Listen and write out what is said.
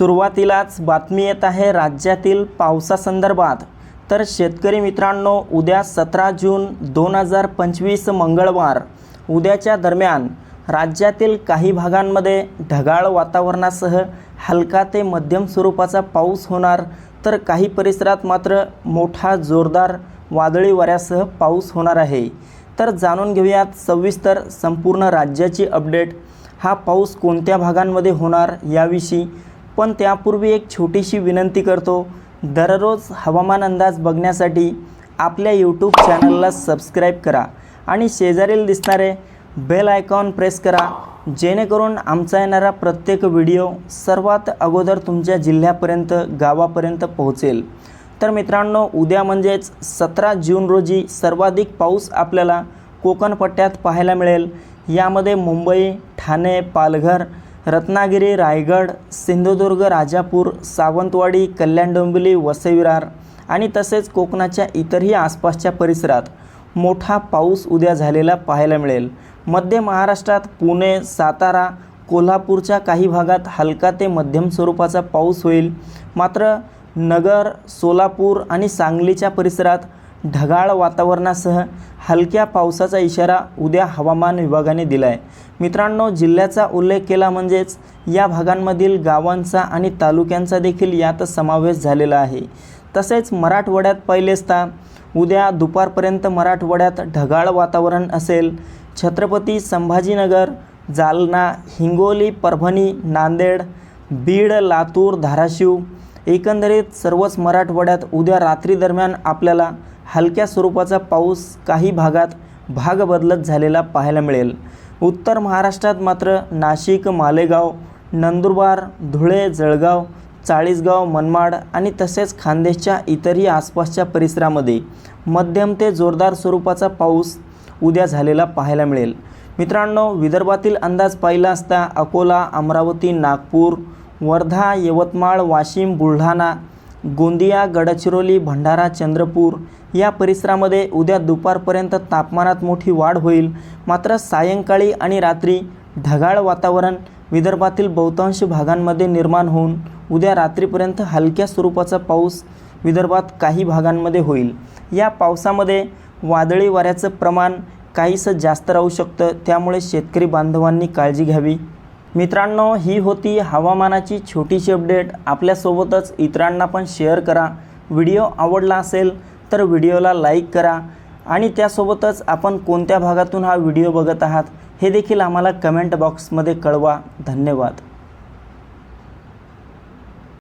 सुरुवातीलाच बातमी येत आहे राज्यातील पावसासंदर्भात. तर शेतकरी मित्रांनो उद्या सतरा जून दोन हजार पंचवीस मंगळवार. उद्याच्या दरम्यान राज्यातील काही भागांमध्ये ढगाळ वातावरणासह हलका ते मध्यम स्वरूपाचा पाऊस होणार. तर काही परिसरात मात्र मोठा जोरदार वादळी वाऱ्यासह पाऊस होणार आहे. तर जाणून घेऊयात सविस्तर संपूर्ण राज्याची अपडेट. हा पाऊस कोणत्या भागांमध्ये होणार याविषयी. पण त्यापूर्वी एक छोटीशी विनंती करतो. दररोज हवामान अंदाज बघण्यासाठी आपल्या यूट्यूब चॅनलला सबस्क्राईब करा आणि शेजारील दिसणारे बेल आयकॉन प्रेस करा जेणेकरून आमचा येणारा प्रत्येक व्हिडिओ सर्वात अगोदर तुमच्या जिल्ह्यापर्यंत गावापर्यंत पोहोचेल. तर मित्रांनो उद्या म्हणजेच सतरा जून रोजी सर्वाधिक पाऊस आपल्याला कोकणपट्ट्यात पाहायला मिळेल. यामध्ये मुंबई ठाणे पालघर रत्नागिरी रायगड सिंधुदुर्ग राजापूर सावंतवाडी कल्याण डोंबिवली वसईविरार आणि तसेच कोकणाच्या इतरही आसपासच्या परिसरात मोठा पाऊस उद्या झालेला पाहायला मिळेल. मध्य महाराष्ट्रात पुणे सातारा कोल्हापूरच्या काही भागात हलका ते मध्यम स्वरूपाचा पाऊस होईल. मात्र नगर सोलापूर आणि सांगलीच्या परिसरात ढगाळ वातावरणासह हलक्या पावसाचा इशारा उद्या हवामान विभागाने दिला आहे मित्रांनो जिल्ह्याचा उल्लेख केला म्हणजेच या भागांमधील गावांचा आणि तालुक्यांचा देखील यात समावेश झालेला आहे. तसेच मराठवाड्यात पहिलेचता उद्या दुपारपर्यंत मराठवाड्यात ढगाळ वातावरण असेल. छत्रपती संभाजीनगर जालना हिंगोली परभणी नांदेड बीड लातूर धाराशिव एकंदरीत सर्वच मराठवाड्यात उद्या रात्री दरम्यान आपल्याला हलक्या स्वरूपाचा पाऊस काही भागात भाग बदलत झालेला पाहायला मिळेल. उत्तर महाराष्ट्रात मात्र नाशिक मालेगाव नंदुरबार धुळे जळगाव चाळीसगाव मनमाड आणि तसेच खानदेशच्या इतरही आसपासच्या परिसरामध्ये मध्यम ते जोरदार स्वरूपाचा पाऊस उद्या झालेला पाहायला मिळेल. मित्रांनो विदर्भातील अंदाज पाहिला असता अकोला अमरावती नागपूर वर्धा यवतमाळ वाशिम बुलढाणा गोंदिया गडचिरोली भंडारा चंद्रपूर या परिसरामध्ये उद्या दुपारपर्यंत तापमानात मोठी वाढ होईल. मात्र सायंकाळी आणि रात्री ढगाळ वातावरण विदर्भातील बहुतांश भागांमध्ये निर्माण होऊन उद्या रात्रीपर्यंत हलक्या स्वरूपाचा पाऊस विदर्भात काही भागांमध्ये होईल. या पावसामध्ये वादळी वाऱ्याचं प्रमाण काहीसं जास्त राहू शकतं त्यामुळे शेतकरी बांधवांनी काळजी घ्यावी. मित्रांनो ही होती हवामानाची छोटीशी अपडेट. आपल्यासोबतच इतरांना पण शेअर करा. व्हिडिओ आवडला असेल तर व्हिडिओला लाईक करा आणि त्यासोबतच आपण कोणत्या भागातून हा व्हिडिओ बघत आहात हे देखील आम्हाला कमेंट बॉक्समध्ये कळवा. धन्यवाद.